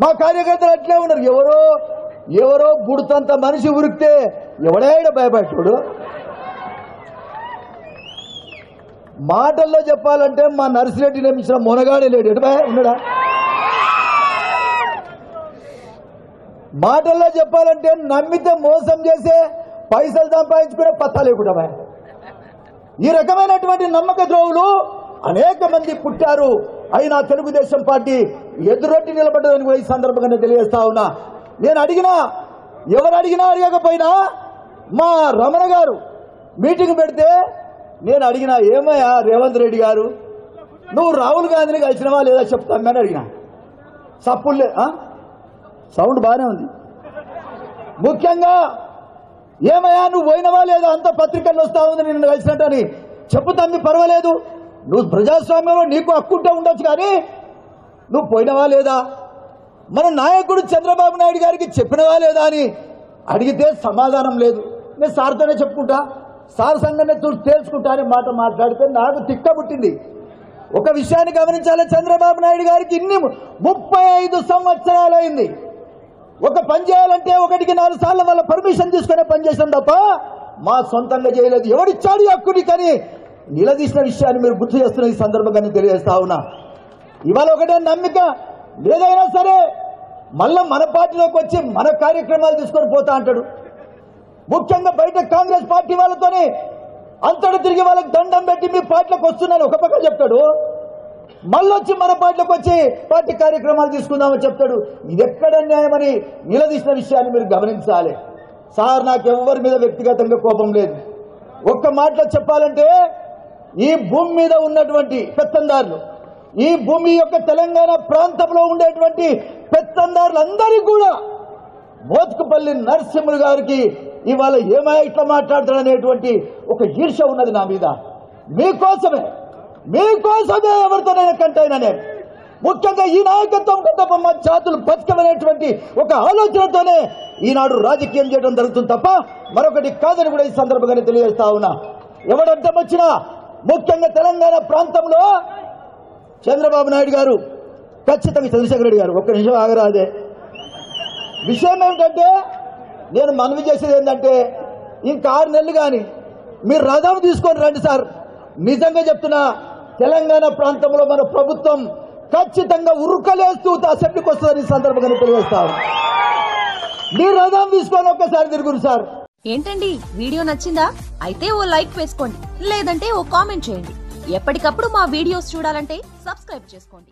మా కార్యకర్తలు అట్లే ఉన్నారు. ఎవరో ఎవరో బుడతంత మనిషి ఉరికితే ఎవడైనా భయపడ్డాడు మాటల్లో చెప్పాలంటే మా నర్సిరెడ్డి నిర్మించిన మొనగాడే లేడు. ఎటు ఉన్నాడా? మాటల్లో చెప్పాలంటే నమ్మితే మోసం చేసే పైసలు సంపాదించుకునే పత్తా లేకుండా భయ. ఈ రకమైనటువంటి నమ్మక ద్రోవులు అనేక మంది పుట్టారు. అయినా తెలుగుదేశం పార్టీ ఎదురొట్టి నిలబడ్డదని కూడా ఈ సందర్భంగా తెలియజేస్తా ఉన్నా. నేను అడిగినా ఎవరు అడిగినా అడగకపోయినా మా రమణ గారు మీటింగ్ పెడితే నేను అడిగినా ఏమయ్యా రేవంత్ రెడ్డి గారు నువ్వు రాహుల్ గాంధీని కలిసినవా లేదా చెప్తామని అడిగినా. సప్పుల్లే సౌండ్ బాగానే ఉంది. ముఖ్యంగా ఏమయ్యా నువ్వు పోయినవా లేదా? అంత పత్రికల్లో వస్తా ఉంది నిన్ను కలిసినట్టని. చెప్పు తమ్మి పర్వాలేదు. నువ్వు ప్రజాస్వామ్యంలో నీకు హక్కుంటే ఉండొచ్చు కానీ నువ్వు పోయినవా లేదా? మన నాయకుడు చంద్రబాబు నాయుడు గారికి చెప్పినవా లేదా అని అడిగితే సమాధానం లేదు. నేను సార్తోనే చెప్పుకుంటా. సార్ సంఘమే చూసి తేల్చుకుంటా అనే మాట మాట్లాడితే నాకు తిక్క పుట్టింది. ఒక విషయాన్ని గమనించాలి చంద్రబాబు నాయుడు గారికి ఇన్ని ముప్పై ఐదు సంవత్సరాలైంది. ఒక పని చేయాలంటే ఒకటికి నాలుగు సార్లు వాళ్ళ పర్మిషన్ తీసుకునే పని చేసాం తప్ప మా సొంతంగా చేయలేదు. ఎవడిచ్చాడు ఈ హక్కుని కానీ నిలదీసిన విషయాన్ని మీరు గుర్తు చేస్తున్న ఈ సందర్భంగా నేను తెలియజేస్తా ఉన్నా. ఇవాళ ఒకటే నమ్మిక. ఏదైనా సరే మళ్ళా మన పార్టీలోకి వచ్చి మన కార్యక్రమాలు తీసుకొని పోతా అంటాడు. ముఖ్యంగా బయట కాంగ్రెస్ పార్టీ వాళ్ళతోనే అంతటా తిరిగి వాళ్ళకి దండం పెట్టి మీ పార్టీలోకి వస్తున్నాను. ఒక పక్క చెప్తాడు మళ్ళొచ్చి మన పార్టీలోకి వచ్చి పార్టీ కార్యక్రమాలు తీసుకుందామని చెప్తాడు. ఇది ఎక్కడ న్యాయమని నిలదీసిన విషయాన్ని మీరు గమనించాలి. సార్ నాకు ఎవరి మీద వ్యక్తిగతంగా కోపం లేదు. ఒక్క మాటలో చెప్పాలంటే ఈ భూమి మీద ఉన్నటువంటి పెత్తందారులు ఈ భూమి యొక్క తెలంగాణ ప్రాంతంలో ఉండేటువంటి పెత్తందారులందరికీ కూడా మోత్కుపల్లి నరసింహులు గారికి ఇవాళ ఏమై ఇట్లా మాట్లాడతాడు అనేటువంటి ఒక ఈర్ష ఉన్నది నా మీద. మీకోసమే మీకోసమే ఎవరితోనైనా కంటైనా నేను. ముఖ్యంగా ఈ నాయకత్వం తప్ప మా జాతులు బతకమనేటువంటి ఒక ఆలోచనతోనే ఈనాడు రాజకీయం చేయడం జరుగుతుంది తప్ప మరొకటి కాదని కూడా ఈ సందర్భంగా తెలియజేస్తా ఉన్నా. ఎవడంతం వచ్చినా ముఖ్యంగా తెలంగాణ ప్రాంతంలో చంద్రబాబు నాయుడు గారు ఖచ్చితంగా చంద్రశేఖర రెడ్డి గారు ఒక్క నిమిషం ఆగరాదే. విషయం ఏమిటంటే నేను మనవి చేసేది ఏంటంటే ఇంకా ఆరు నెలలు కానీ మీరు రథం తీసుకొని రండి సార్. నిజంగా చెప్తున్నా తెలంగాణ ప్రాంతంలో మన ప్రభుత్వం ఖచ్చితంగా ఉరుకలేస్తూ అసెంబ్లీకి వస్తుందని సందర్భంగా నేను మీరు రథం తీసుకొని ఒక్కసారి తిరుగురు సార్. ఏంటండి? వీడియో నచ్చిందా? అయితే ఓ లైక్ వేసుకోండి. లేదంటే ఓ కామెంట్ చేయండి. ఎప్పటికప్పుడు మా వీడియోస్ చూడాలంటే సబ్స్క్రైబ్ చేసుకోండి.